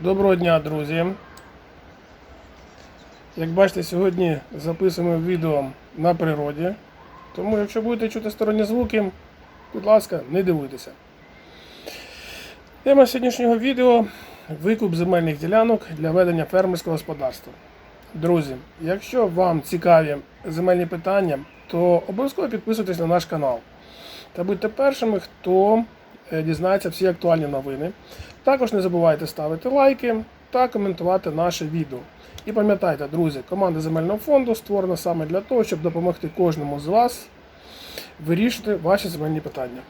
Доброго дня, друзі. Як бачите, сьогодні записуємо відео на природі. Тому, якщо будете чути сторонні звуки, будь ласка, не дивуйтеся. Тема сьогоднішнього відео викуп земельних ділянок для ведення фермерського господарства. Друзі, якщо вам цікаві земельні питання, то обов'язково підписуйтесь на наш канал та будьте першими, хто дізнається всі актуальні новини. Також не забувайте ставити лайки та коментувати наше відео. І пам'ятайте, друзі, команда земельного фонду створена саме для того, щоб допомогти кожному з вас вирішити ваші земельні питання.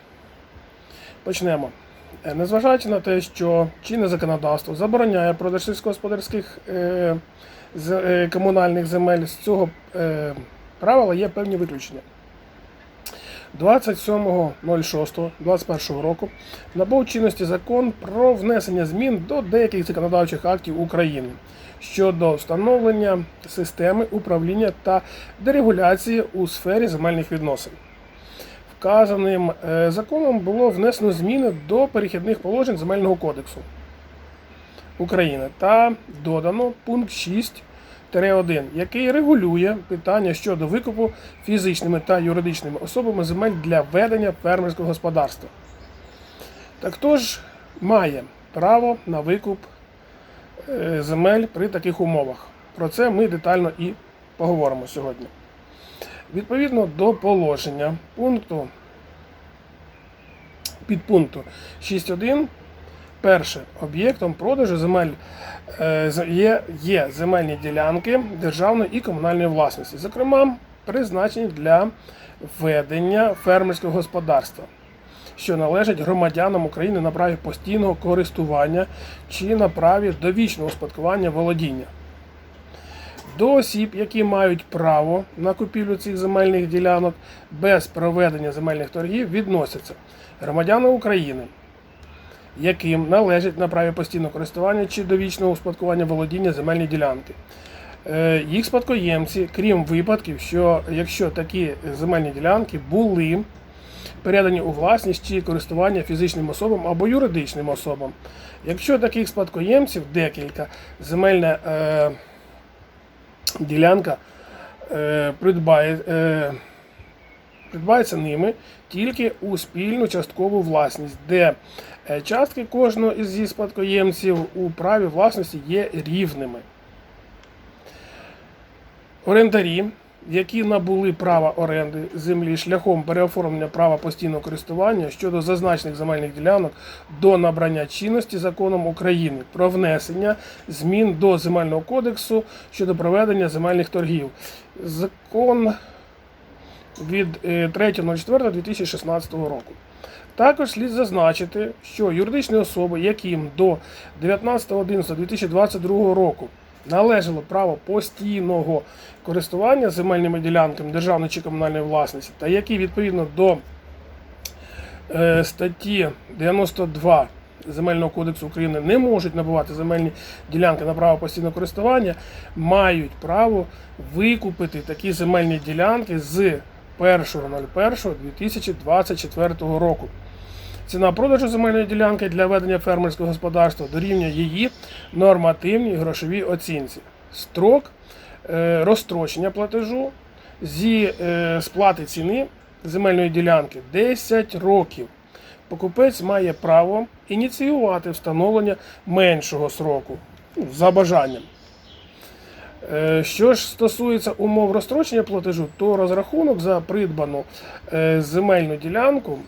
Почнемо. Е, Незважаючи на те, що чинне законодавство забороняє продаж сільськогосподарських е, е, комунальних земель, з цього е, правила є певні виключення. 27.06.2021 року набув чинності закон про внесення змін до деяких законодавчих актів України щодо встановлення системи управління та дерегуляції у сфері земельних відносин. Вказаним е, законом було внесено зміни до перехідних положень Земельного кодексу України та додано пункт 6-1, який регулює питання щодо викупу фізичними та юридичними особами земель для ведення фермерського господарства. Так хто ж має право на викуп е, земель при таких умовах? Про це ми детально і поговоримо сьогодні. Відповідно до положення пункту підпункту 6.1, перше, об'єктом продажу земель є, є земельні ділянки державної і комунальної власності, зокрема, призначені для ведення фермерського господарства, що належать громадянам України на праві постійного користування чи на праві довічного успадкування володіння. До осіб, які мають право на купівлю цих земельних ділянок без проведення земельних торгів, відносяться громадяни України, яким належать на праві постійного користування чи довічного успадкування володіння земельні ділянки. Е, Їх спадкоємці, крім випадків, що якщо такі земельні ділянки були передані у власність чи користування фізичним особам або юридичним особам. Якщо таких спадкоємців декілька, земельна е, ділянка е, придбає, е, придбається ними тільки у спільну часткову власність, де е, частки кожного із спадкоємців у праві власності є рівними. Орендарі, які набули права оренди землі шляхом переоформлення права постійного користування щодо зазначених земельних ділянок до набрання чинності законом України про внесення змін до земельного кодексу щодо проведення земельних торгів. Закон від е, 3.04.2016 року. Також слід зазначити, що юридичні особи, яким до 19.11.2022 року належало право постійного користування земельними ділянками державної чи комунальної власності, та які відповідно до е, статті 92 Земельного кодексу України не можуть набувати земельні ділянки на право постійного користування, мають право викупити такі земельні ділянки з 1.01.2024 року. Ціна продажу земельної ділянки для ведення фермерського господарства дорівнює її нормативній грошовій оцінці. Строк е, розстрочення платежу зі е, сплати ціни земельної ділянки 10 років. Покупець має право ініціювати встановлення меншого сроку ну, за бажанням. Е, Що ж стосується умов розстрочення платежу, то розрахунок за придбану е, земельну ділянку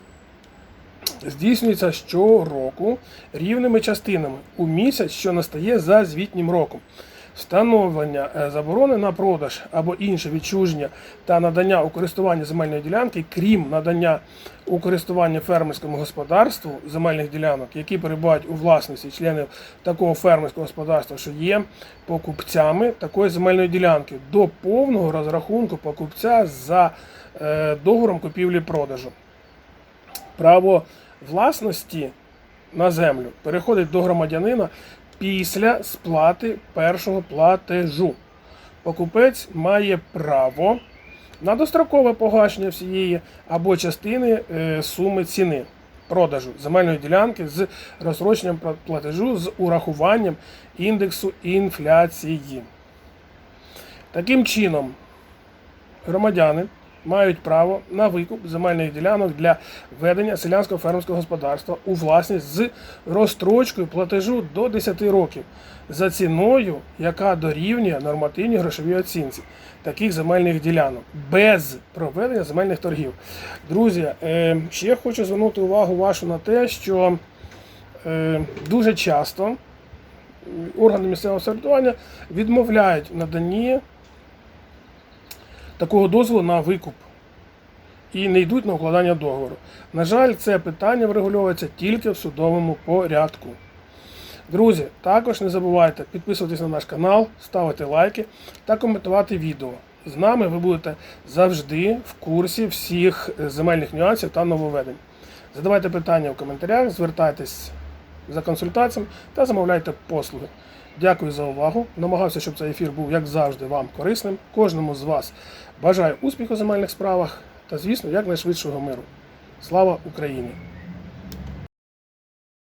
здійснюється щороку рівними частинами у місяць, що настає за звітнім роком. Встановлення е, заборони на продаж або інше відчуження та надання у користування земельної ділянки, крім надання у користування фермерському господарству земельних ділянок, які перебувають у власності членів такого фермерського господарства, що є покупцями такої земельної ділянки, до повного розрахунку покупця за е, договором купівлі-продажу. Право власності на землю переходить до громадянина після сплати першого платежу. Покупець має право на дострокове погашення всієї або частини е, суми ціни. продажу земельної ділянки з розстроченням платежу з урахуванням індексу інфляції. Таким чином, громадяни мають право на викуп земельних ділянок для ведення селянського фермерського господарства у власність з розстрочкою платежу до 10 років за ціною, яка дорівнює нормативній грошовій оцінці таких земельних ділянок без проведення земельних торгів. Друзі, е, ще хочу звернути увагу вашу на те, що е, дуже часто органи місцевого самоврядування відмовляють наданні такого дозволу на викуп і не йдуть на укладання договору. На жаль, це питання врегульовується тільки в судовому порядку. Друзі, також не забувайте підписуватись на наш канал, ставити лайки та коментувати відео. З нами ви будете завжди в курсі всіх земельних нюансів та нововведень. Задавайте питання в коментарях, звертайтесь за консультаціями та замовляйте послуги. Дякую за увагу. Намагався, щоб цей ефір був, як завжди, вам корисним. Кожному з вас бажаю успіху в земельних справах та, звісно, якнайшвидшого миру. Слава Україні!